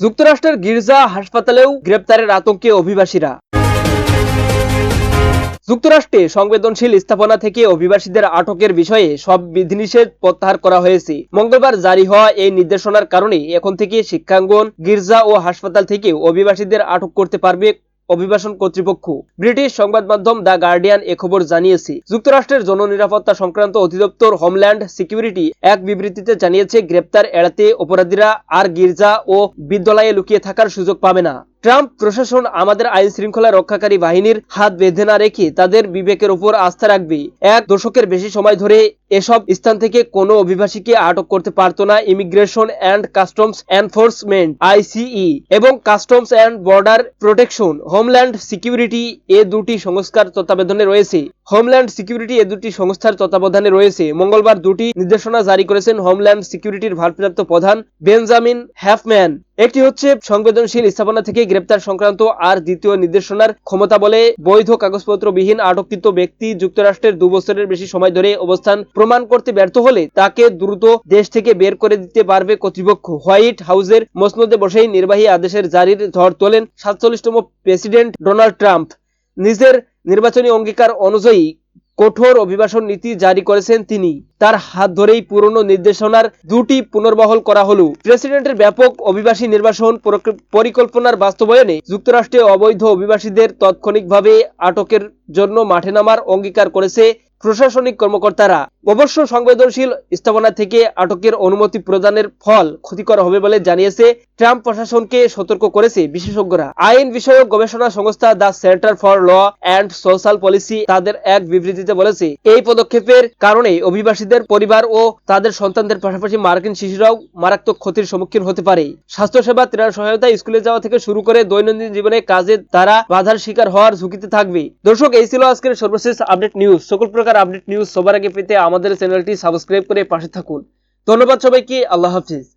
যুক্তরাষ্ট্রের গির্জা হাসপাতালেও গ্রেপ্তারের আতঙ্কে অভিবাসীরা। যুক্তরাষ্ট্রে সংবেদনশীল স্থাপনা থেকে অভিবাসীদের আটকের বিষয়ে সব বিধিনিষেধ প্রত্যাহার করা হয়েছে। মঙ্গলবার জারি হওয়া এই নির্দেশনার কারণে এখন থেকে শিক্ষাঙ্গন, গির্জা ও হাসপাতাল থেকে অভিবাসীদের আটক করতে পারবে অভিবাসন কর্তৃপক্ষ। ব্রিটিশ সংবাদ মাধ্যম দ্য গার্ডিয়ান এ খবর জানিয়েছে, যুক্তরাষ্ট্রের জননিরাপত্তা সংক্রান্ত অধিদপ্তর হোমল্যান্ড সিকিউরিটি এক বিবৃতিতে জানিয়েছে, গ্রেপ্তার এড়াতে অপরাধীরা আর গির্জা ও বিদ্যালয়ে লুকিয়ে থাকার সুযোগ পাবে না। ট্রাম্প প্রশাসন আমাদের আইন শৃঙ্খলা রক্ষাকারী বাহিনীর হাত বেঁধে না রেখে তাদের বিবেকের উপর আস্থা রাখবে। এক দশকের বেশি সময় ধরে এসব স্থান থেকে কোনো অভিবাসীকে আটক করতে পারত না immigration and customs enforcement ICE এবং customs and border protection homeland security এ দুটি সংস্কার তত্ত্বাবধানে রয়েছে। হোমল্যান্ড সিকিউরিটি এ দুটি সংস্থার তত্ত্বাবধানে রয়েছে। মঙ্গলবার দুটি নির্দেশনা জারি করেছেন হোমল্যান্ড সিকিউরিটির ভারপ্রাপ্ত প্রধান বেঞ্জামিন হ্যাফম্যান। একটি হচ্ছে সংবেদনশীল স্থাপনা থেকে গ্রেপ্তার সংক্রান্ত আর দ্বিতীয় নির্দেশনার ক্ষমতা বলে বৈধ কাগজপত্রবিহীন আটককৃত ব্যক্তি যুক্তরাষ্ট্রের বছরের বেশি সময় ধরে অবস্থান প্রমাণ করতে ব্যর্থ হলে তাকে দ্রুত দেশ থেকে বের করে দিতে পারবে কর্তৃপক্ষ। হোয়াইট হাউসের মসনদে বসেই নির্বাহী আদেশের জারির ঝড় তোলেন সাতচল্লিশতম প্রেসিডেন্ট ডোনাল্ড ট্রাম্প। নিজের নির্বাচনী অঙ্গীকার অনুযায়ী কঠোর অভিবাসন নীতি জারি করেছেন তিনি। তার হাত ধরেই পুরনো নির্দেশনার দুটি পুনর্বহল করা হলো। প্রেসিডেন্টের ব্যাপক অভিবাসী নির্বাসন পরিকল্পনার বাস্তবায়নে যুক্তরাষ্ট্রে অবৈধ অভিবাসীদের তাৎক্ষণিকভাবে আটকের জন্য মাঠে নামার অঙ্গীকার করেছে প্রশাসনিক কর্মকর্তারা। অবশ্য সংবেদনশীল স্থাপনা থেকে আটকের অনুমতি প্রদানের ফল ক্ষতিকর হবে বলে জানিয়েছে ট্রাম্প প্রশাসনকে সতর্ক করেছে বিশেষজ্ঞরা। আইন বিষয়ক গবেষণা সংস্থা the centre for law and social policy তাদের এক বিবৃতিতে বলেছে, এই পদক্ষেপের কারণে অভিবাসীদের পরিবার ও তাদের সন্তানদের পাশাপাশি মার্কিন শিশুরাও মারাত্মক ক্ষতির সম্মুখীন হতে পারে। স্বাস্থ্যসেবা ত্রাণ সহায়তা, স্কুলে যাওয়া থেকে শুরু করে দৈনন্দিন জীবনে কাজে তারা বাধার শিকার হওয়ার ঝুঁকিতে থাকবে। দর্শক, এই ছিল আজকের সর্বশেষ আপডেট নিউজ। সকল প্রকার আপডেট নিউজ সবার আগে পেতে আমাদের চ্যানেলটি সাবস্ক্রাইব করে পাশে থাকুন। ধন্যবাদ সবাইকে। আল্লাহ হাফিজ।